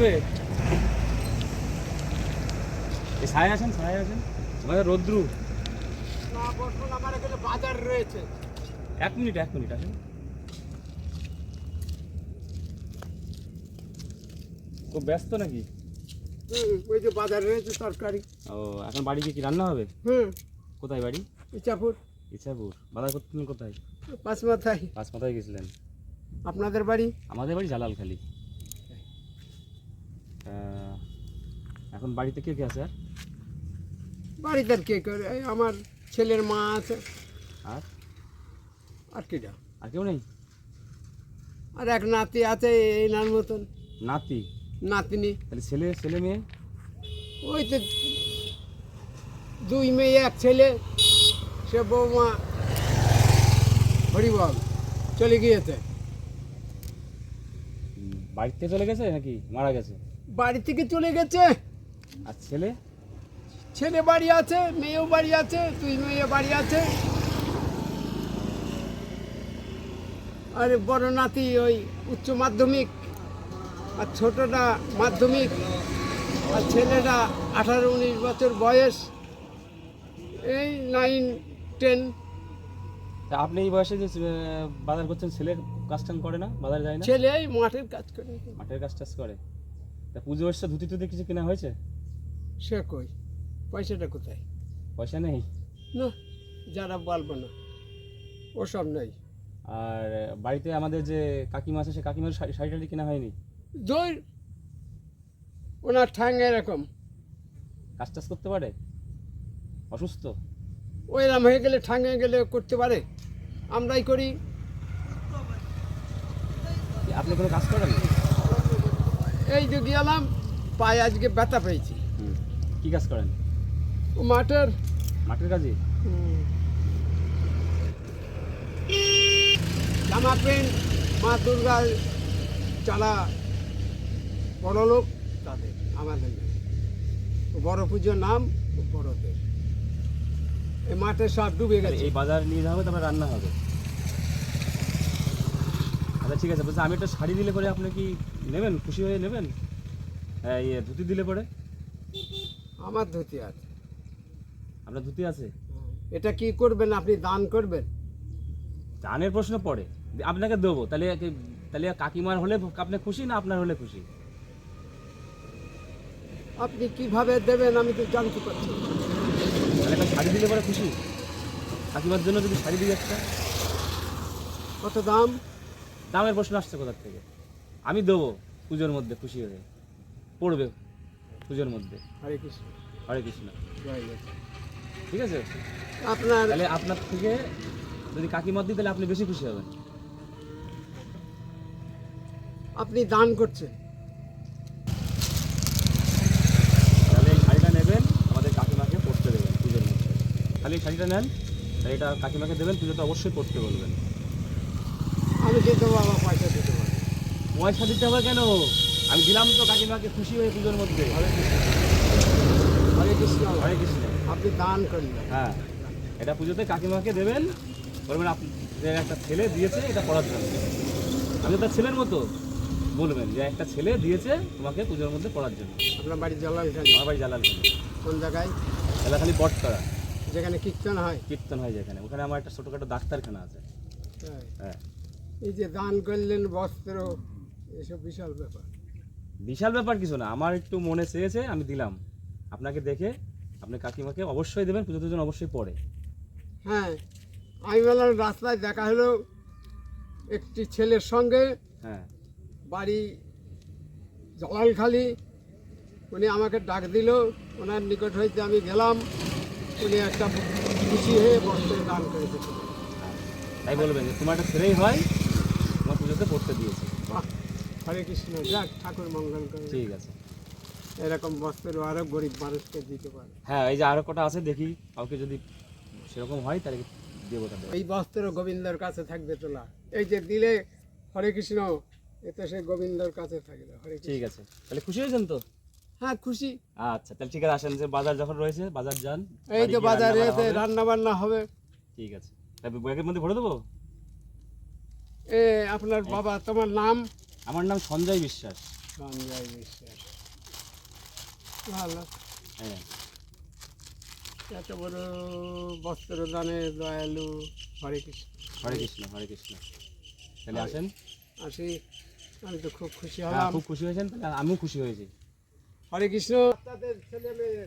হবে? ছায় আছেন ছায় আছেন আমাদের রোদ্রু। আমার এখানে বাজার রয়েছে। এক মিনিট এক মিনিট আসেন। খুব ব্যস্ত নাকি? ওই যে বাজার রয়েছে তরকারি ও এখন বাড়ি গিয়ে কি রান্না হবে? হুম। কোথায় বাড়ি? ইচ্ছাপুর ইচ্ছাপুর বাজার করতেন কোথায়? পাঁচ মাথায় পাঁচ মাথায় গেছিলেন। আপনাদের বাড়ি? আমাদের বাড়ি জালালখালি। এখন বাড়িতে কে কে আছে আর? বাড়িতে আর কে করে আমার ছেলের মা আছে। আর? আর কিটা আর কেউ নেই? আর এক নাতি আছে এই নার মতন। নাতি? নাতনি। তাহলে ছেলে ছেলে মেয়ে? ওই তো দুই মেয়ে এক ছেলে সে বৌমা। হরিবল চলে গিয়েছে। বাড়িতে চলে গেছে নাকি মারা গেছে? বাড়ি থেকে চলে গেছে। আর ছেলে? ছেলে বাড়ি আছে মেয়েও বাড়ি আছে তুই মেয়ে বাড়ি আছে। আরে বড় নাতি ওই উচ্চ মাধ্যমিক আর ছোটটা মাধ্যমিক আর ছেলেটা আঠারো উনিশ বছর বয়স। এই নাইন টেন তা আপনি এই বয়সে যে বাজার করছেন ছেলে কাজ টান করে না? বাজার যায় না? ছেলে এই মাঠের কাজ করে। মাঠের কাজ টাজ করে। তা পুজো এসছে ধুতি টুতি কিছু কেনা হয়েছে? সে কই? পয়সাটা কোথায়? পয়সা নেই? না যারা বলব না। ওসব নেই। আর বাড়িতে আমাদের যে কাকিমা আছে সে কাকিমার শাড়ি টাড়ি কেনা হয়নি? দই ওনার ঠ্যাং এরকম। কাজ টাজ করতে পারে? অসুস্থ? ওইরকম হয়ে গেলে ঠাঙে গেলে করতে পারে। আমরাই করি। আপনি কোনো কাজ করেন? এই যে গেলাম পায়ে আজকে ব্যথা পেয়েছি। কি কাজ করেন? ও মাঠের মাঠের কাজে জামা প্যান্ট মা দুর্গা যারা বড় লোক তাদের আমাদের বড় পুজোর নাম বড়দের। এই মাঠে সব ডুবে গেছে। এই বাজার নিয়ে যাওয়া হবে তারপরে রান্না হবে। আচ্ছা ঠিক আছে বলছি আমি একটা শাড়ি দিলে পরে আপনি কি নেবেন? খুশি হয়ে নেবেন? হ্যাঁ ইয়ে ধুতি দিলে পরে? আমার ধুতি আছে। আপনার ধুতি আছে? এটা কি করবেন? আপনি দান করবেন? দানের প্রশ্ন পড়ে। আপনাকে দেবো। তাহলে তাহলে কাকিমার হলে আপনি খুশি না আপনার হলে খুশি? আপনি কীভাবে দেবেন? আমি তো জানতে পারছি তাহলে একটা শাড়ি দিলে পরে খুশি। কাকিমার জন্য যদি শাড়ি দিই একটা। কত দাম? দামের প্রশ্ন আসছে কোথার থেকে? আমি দেবো পুজোর মধ্যে খুশি হয়ে। পড়বে। পুজোর মধ্যে। হরে কৃষ্ণ। হরে কৃষ্ণ। ঠিক আছে? আপনার তাহলে আপনার থেকে যদি কাকিমার দিই তাহলে আপনি বেশি খুশি হবেন। আপনি দান করছেন। তাহলে এই শাড়িটা নেবেন আমাদের কাকিমাকে পরতে দেবেন পুজোর মধ্যে। খালি এই শাড়িটা নেন তাহলে এটা কাকিমাকে দেবেন পুজোতে অবশ্যই পরতে বলবেন। আমি কিন্তু বাবা পয়সা দিতে পারি পয়সা দিতে হবে কেন? আমি দিলাম তো কাকিমাকে খুশি হয়ে পুজোর মধ্যে। হরে কৃষ্ণ। হরে কৃষ্ণ। আপনি দান করলেন হ্যাঁ। এটা পুজোতে কাকিমাকে দেবেন বলবেন আপনাদের একটা ছেলে দিয়েছে এটা পড়ার জন্য। আমি তার ছেলের মতো বলবেন যে একটা ছেলে দিয়েছে তোমাকে পুজোর মধ্যে পড়ার জন্য। আপনার বাড়ি জলালখানি আমার বাড়ি জালাল কোন জায়গায়? খালি বটতলা। যেখানে কীর্তন হয়। কীর্তন হয় যেখানে। ওখানে আমার একটা ছোটোখাটো ডাক্তারখানা আছে। হ্যাঁ। হ্যাঁ। এই যে দান করলেন বস্ত্র এসব বিশাল ব্যাপার। বিশাল ব্যাপার কিছু না আমার একটু মনে চেয়েছে আমি দিলাম। আপনাকে দেখে আপনি কাকিমাকে অবশ্যই দেবেন পুজো টুজন অবশ্যই পড়ে হ্যাঁ আমি বললাম রাস্তায় দেখা হলো একটি ছেলের সঙ্গে। হ্যাঁ। বাড়ি জলালখালি উনি আমাকে ডাক দিল ওনার নিকট হইতে আমি গেলাম উনি একটা খুশি হয়ে বস্ত্র দান করে তাই বলবেন যে তোমার একটা ছেলেই হয় তোমার পুজোতে পড়তে দিয়েছে। বাহ। হরে কৃষ্ণ যাক ঠাকুর মঙ্গল করে ঠিক আছে। এরকম বস্ত্র আরও গরিব মানুষকে দিতে পারে। হ্যাঁ এই যে আরও কটা আছে দেখি কাউকে যদি সেরকম হয় তাহলে দেবো এই বস্ত্র গোবিন্দর কাছে থাকবে তোলা। এই যে দিলে হরে কৃষ্ণ এতে সে গোবিন্দর কাছে থাকবে হরে ঠিক আছে। তাহলে খুশি হয়েছেন তো? হ্যাঁ খুশি। আচ্ছা তাহলে ঠিক আছে আসেন যে বাজার যখন রয়েছে বাজার যান। এই যে বাজারে রান্না বান্না হবে। রান্না বান্না হবে। ঠিক আছে। তাহলে ব্যাগের মধ্যে ভরে দেবো? এ আপনার বাবা তোমার নাম? আমার নাম সঞ্জয় বিশ্বাস। সঞ্জয় বিশ্বাস। ভালো। হ্যাঁ। এত বড় বস্ত্রদানে দয়ালু হরে কৃষ্ণ। হরে কৃষ্ণ হরে কৃষ্ণ। তাহলে আসেন। আসি। আমি তো খুব খুশি হ্যাঁ, হলাম। খুব খুশি হয়েছেন তাহলে আমিও খুশি হয়েছি। হরে কৃষ্ণ। তাদের ছেলে মেয়ে